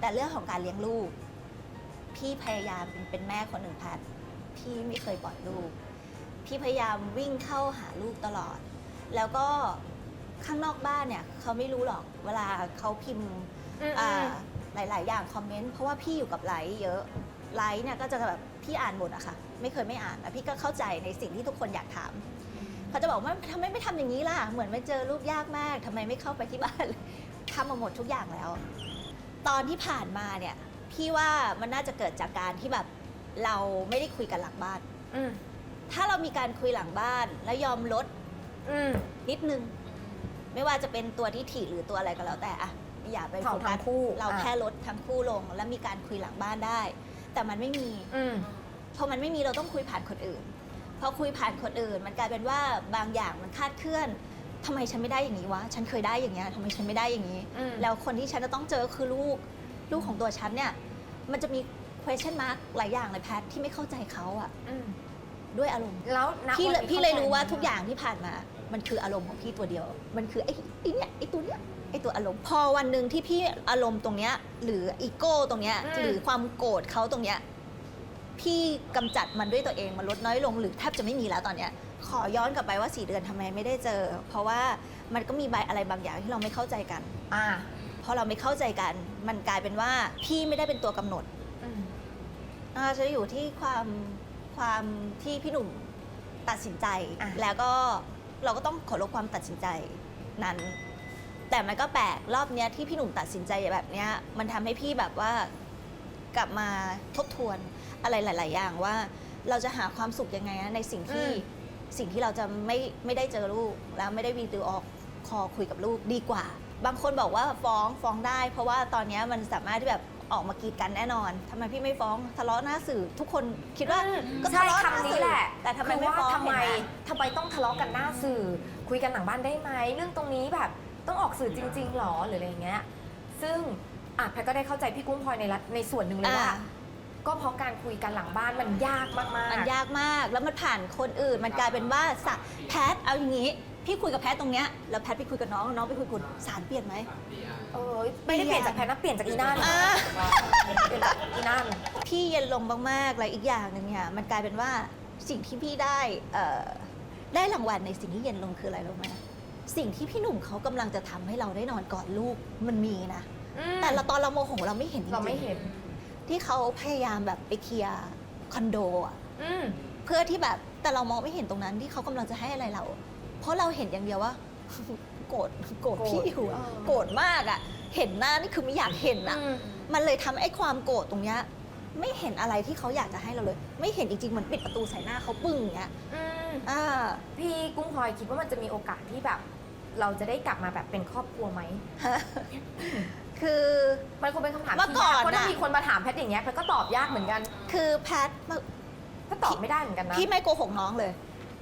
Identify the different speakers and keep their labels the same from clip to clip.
Speaker 1: แต่เรื่องของการเลี้ยงลูก พี่พยายามเป็นเป็นแม่คนหนึ่งแพทย์พี่ไม่เคยปล่อยลูก พี่พยายามวิ่งเข้าหาลูกตลอด แล้วก็ข้างนอกบ้านเนี่ยเขาไม่รู้หรอกเวลาเขาพิมพ์
Speaker 2: อืม
Speaker 1: อ่า
Speaker 2: อืม
Speaker 1: หลาย ๆ อย่างคอมเมนต์เพราะว่าพี่อยู่กับไลฟ์เยอะไลฟ์เนี่ยก็จะแบบพี่อ่านหมดอะค่ะ ไม่เคยไม่อ่านแล้วพี่ก็เข้าใจในสิ่งที่ทุกคนอยากถามเขาจะบอกว่าทำไมไม่ทำอย่างนี้ล่ะ เหมือนไม่เจอลูกยากมากทำไมไม่เข้าไปที่บ้านทำมาหมดทุกอย่างแล้ว ตอนที่ผ่านมาเนี่ย พี่ว่ามันน่าจะเกิดจากการที่แบบเราไม่ได้คุยกันหลังบ้าน
Speaker 2: อืม
Speaker 1: ถ้าเรามีการคุยหลังบ้านแล้วยอมลด
Speaker 2: อืม
Speaker 1: นิดนึง ไม่ว่าจะเป็นตัวที่ถี่หรือตัวอะไรก็แล้วแต่อะอย่าไป
Speaker 2: ของ
Speaker 1: โฟกั
Speaker 2: ทั้
Speaker 1: ส
Speaker 2: งคู่
Speaker 1: เรา
Speaker 2: อะ
Speaker 1: แค่ลดทั้งคู่ลง แล้วมีการคุยหลังบ้านได้ แต่มันไม่มี
Speaker 2: อืม
Speaker 1: พอมันไม่มีเราต้องคุยผ่านคนอื่น พอคุยผ่านคนอื่น มันกลายเป็นว่าบางอย่างมันคลาดเคลื่อน ทำไมฉันไม่ได้อย่างนี้วะ ฉันเคยได้อย่างเงี้ยทำไมฉันไม่ได้อย่างนี้
Speaker 2: อืม
Speaker 1: แล้วคนที่ฉันจะต้องเจอคือลูก ลูกของตัวฉันเนี่ย มันจะมี question mark หลายอย่างเลยแพทที่ไม่เข้าใจเขาอะ
Speaker 2: อืม
Speaker 1: ด้วยอารมณ์
Speaker 2: แล้วณ
Speaker 1: พี่
Speaker 2: วัน
Speaker 1: เลย
Speaker 2: นี้
Speaker 1: พี่เลยรู้ว่า
Speaker 2: ข้ใจ
Speaker 1: ทุกอย่างที่ผ่านมา มันคืออารมณ์ของพี่ตัวเดียว มันคือไอ้ไอ้เนี่ยไอ้ตัวเนี้ยไอ้ตัวอารมณ์ พอวันหนึ่งที่พี่อารมณ์ตรงเนี้ย หรืออีโก้ตรงเนี้ย หรือความโกรธเขาตรงเนี้ย พี่กำจัดมันด้วยตัวเองมันลดน้อยลงหรือแทบจะไม่มีแล้วตอนเนี้ยขอย้อนกลับไปว่าสี่เดือนทำไมไม่ได้เจอ เพราะว่ามันก็มีใบอะไรบางอย่างที่เราไม่เข้าใจกัน
Speaker 2: อ่า
Speaker 1: พอเราไม่เข้าใจกัน มันกลายเป็นว่าพี่ไม่ได้เป็นตัวกำหนด
Speaker 2: อืม
Speaker 1: อ่าจะอยู่ที่ความความที่พี่หนุ่มตัดสินใจ
Speaker 2: อะ
Speaker 1: แล้วก็เราก็ต้องเคารพความตัดสินใจนั้น แต่มันก็แปลกรอบเนี้ยที่พี่หนุ่มตัดสินใจแบบเนี้ย มันทำให้พี่แบบว่า กลับมาทบทวนอะไรหลาย ๆ อย่างว่าเราจะหาความสุขยังไงนะในสิ่งที่สิ่งที่เราจะไม่ไม่ได้เจอลูกแล้วไม่ได้วีดีโอคอลคุยกับลูกดีกว่า บางคนบอกว่าฟ้องฟ้องได้ เพราะว่าตอนเนี้ยมันสามารถที่แบบออกมากีดกันแน่นอนทำไมพี่ไม่ฟ้องทะเลาะหน้าสื่อ ทุกคนคิดว่า
Speaker 2: อืม
Speaker 1: ก็
Speaker 2: ใช่
Speaker 1: ทะเลาะหน้า
Speaker 2: คำนี้
Speaker 1: สื่อ
Speaker 2: แหละ
Speaker 1: แต่ทำไม
Speaker 2: คือ
Speaker 1: ไม่
Speaker 2: ว่า
Speaker 1: ฟ้อง
Speaker 2: ทำไม
Speaker 1: เห็นห
Speaker 2: ทำไมต้องทะเลาะกันหน้าสื่อ คุยกันหลังบ้านได้ไหมเรื่องตรงนี้แบบต้องออกสื่อจริงๆหรอหรืออะไรอย่างเงี้ย ซึ่ง อะแพทย์ก็ได้เข้าใจพี่กุ้งพลอยในรัฐในส่วนหนึ่งเลย
Speaker 1: อ่า
Speaker 2: ว่า ก็เพราะการคุยกันหลังบ้านมันยากมากๆ
Speaker 1: มันยากมากแล้วมันผ่านคนอื่น มันกลายเป็นว่าสะแพทเอาอย่างนี้ พี่คุยกับแพทตรงเนี้ยแล้วแพทไปคุยกับน้องน้องไปคุยกับคุณสารเปลี่ยนไหม
Speaker 2: เออไม่ได้เปลี่ยนจากแพทย์นะเปลี่ยนจากอีน่าน
Speaker 1: อ่า
Speaker 2: เปลี่ยนจากอีน่าน
Speaker 1: พี่เย็นลงมากๆแล้วอีกอย่างหนึ่งเนี่ยมันกลายเป็นว่าสิ่งที่พี่ได้เอ่อได้รางวัลในสิ่งที่เย็นลงคืออะไรรู้ไหมสิ่งที่พี่หนุ่มเขากำลังจะทำให้เราได้นอนกอดลูกมันมีนะ แต่เราตอนเราโมโหเราไม่เห็นจริงๆ
Speaker 2: เราไม่เห็น
Speaker 1: ที่เขาพยายามแบบไปเคลียร์คอนโดอะ
Speaker 2: อืม
Speaker 1: เพื่อที่แบบแต่เรามองไม่เห็นตรงนั้นที่เขากำลังจะให้อะไรเรา เพราะเราเห็นอย่างเดียวว่า โกรธโกรธ
Speaker 2: โกรธ
Speaker 1: พี่อยู่อะ
Speaker 2: เออ
Speaker 1: โกรธมากอะเห็นหน้านี่คือไม่อยากเห็นอะ
Speaker 2: อืม
Speaker 1: มันเลยทำให้ความโกรธตรงเนี้ยไม่เห็นอะไรที่เขาอยากจะให้เราเลย ไม่เห็นจริงๆเหมือนปิดประตูใส่หน้าเขาปึ้งอย่างเงี้ย
Speaker 2: อืม
Speaker 1: อ่า
Speaker 2: พี่กุ้งพลอยคิดว่ามันจะมีโอกาสที่แบบ เราจะได้กลับมาแบบเป็นครอบครัวไหม
Speaker 1: คือ
Speaker 2: มันคงเป็นคำถาม
Speaker 1: เมื่อ
Speaker 2: ที่
Speaker 1: ก่อน
Speaker 2: ยากเพราะถ้า
Speaker 1: น่ะ
Speaker 2: มีคนมาถามแพทย์อย่างเงี้ยแพทย์ก็ตอบยากเหมือนกัน
Speaker 1: คือแพท
Speaker 2: ก็ตอบไม่ได้เหมือนกันนะ
Speaker 1: พี่ไม่โกหกน้องเลย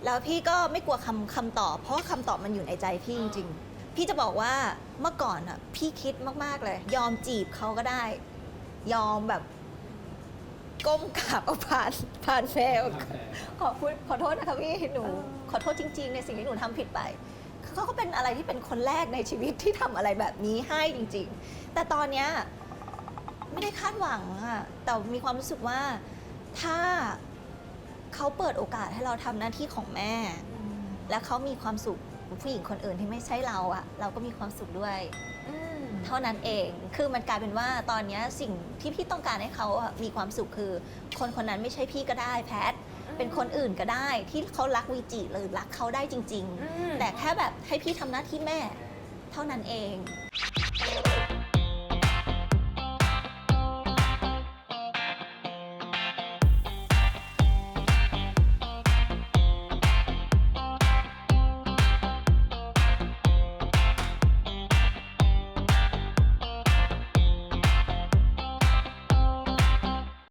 Speaker 1: แล้วพี่ก็ไม่กลัวคำคำตอบ เพราะว่าคำตอบมันอยู่ในใจพี่จริงๆ พี่จะบอกว่าเมื่อก่อนอะพี่คิดมากๆเลย ยอมจีบเขาก็ได้ ยอมแบบก้มกราบเอาผ่านผ่านเฟลขอพูดขอโทษนะคะพี่หนู
Speaker 2: เออ
Speaker 1: ขอโทษจริง ๆ ในสิ่งที่หนูทำผิดไป เขาก็เป็นอะไรที่เป็นคนแรกในชีวิตที่ทำอะไรแบบนี้ให้จริง ๆ แต่ตอนเนี้ยไม่ได้คาดหวังอะแต่มีความรู้สึกว่าถ้าเขาเปิดโอกาสให้เราทำหน้าที่ของแม่ และเขามีความสุขผู้หญิงคนอื่นที่ไม่ใช่เราอะเราก็มีความสุขด้วย
Speaker 2: อืม
Speaker 1: เท่านั้นเอง คือมันกลายเป็นว่าตอนเนี้ยสิ่งที่พี่ต้องการให้เขาอะมีความสุขคือ คนคนนั้นไม่ใช่พี่ก็ได้แพท เป็นคนอื่นก็ได้ ที่เขารักวีจิหรือรักเขาได้จริง
Speaker 2: อืม
Speaker 1: ๆแต่แค่แบบให้พี่ทำหน้าที่แม่ เท่านั้นเอง
Speaker 2: อ